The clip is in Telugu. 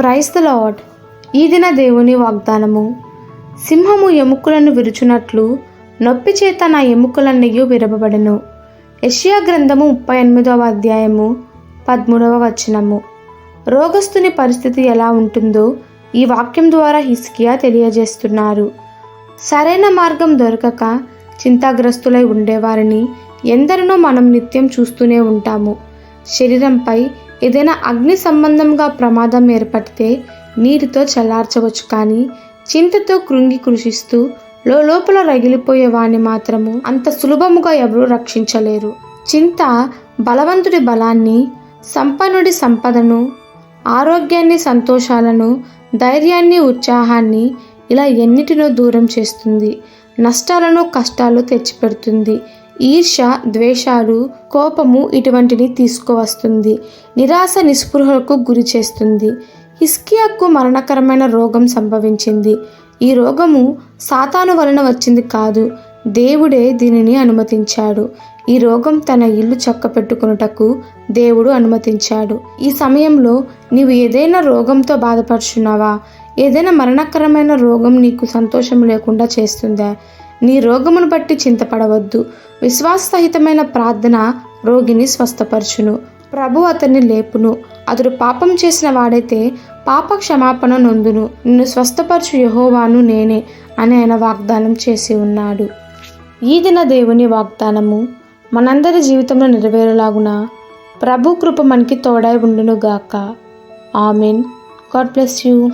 ప్రైస్ ద లాడ్ ఈ దిన దేవుని వాగ్దానము. సింహము ఎముకలను విరుచునట్లు నొప్పి చేత నా ఎముకలన్నయ్యూ విరవబడెను ఎషియా గ్రంథము ముప్పై ఎనిమిదవ అధ్యాయము పదమూడవ వచనము. రోగస్తుని పరిస్థితి ఎలా ఉంటుందో ఈ వాక్యం ద్వారా హిస్కియా తెలియజేస్తున్నారు. సరైన మార్గం దొరకక చింతాగ్రస్తులై ఉండేవారిని ఎందరినో మనం నిత్యం చూస్తూనే ఉంటాము. శరీరంపై ఏదైనా అగ్ని సంబంధంగా ప్రమాదం ఏర్పడితే నీటితో చల్లార్చవచ్చు కానీ చింతతో కృంగి కృషిస్తూ లోపల రగిలిపోయే వాణ్ణి మాత్రము అంత సులభముగా ఎవరూ రక్షించలేరు. చింత బలవంతుడి బలాన్ని సంపన్నుడి సంపదను ఆరోగ్యాన్ని సంతోషాలను ధైర్యాన్ని ఉత్సాహాన్ని ఇలా ఎన్నిటినో దూరం చేస్తుంది. నష్టాలను కష్టాలు తెచ్చిపెడుతుంది. ఈర్ష ద్వేషాలు కోపము ఇటువంటిని తీసుకువస్తుంది. నిరాశ నిస్పృహలకు గురి చేస్తుంది. హిస్కియాకు మరణకరమైన రోగం సంభవించింది. ఈ రోగము సాతాను వలన వచ్చింది కాదు దేవుడే దీనిని అనుమతించాడు. ఈ రోగం తన ఇల్లు చక్కపెట్టుకున్నటకు దేవుడు అనుమతించాడు. ఈ సమయంలో నీవు ఏదైనా రోగంతో బాధపడుచున్నావా? ఏదైనా మరణకరమైన రోగం నీకు సంతోషం లేకుండా చేస్తుందా? నీ రోగమును బట్టి చింతపడవద్దు. విశ్వాససహితమైన ప్రార్థన రోగిని స్వస్థపరచును. ప్రభు అతన్ని లేపును. అతడు పాపం చేసిన వాడైతే పాప క్షమాపణ నొందును. నిన్ను స్వస్థపరచు యహోవాను నేనే అని ఆయన వాగ్దానం చేసి ఉన్నాడు. ఈ దిన దేవుని వాగ్దానము మనందరి జీవితంలో నెరవేరేలాగున? ప్రభు కృప మనకి తోడై ఉండును గాక ఆమెన్. God bless you.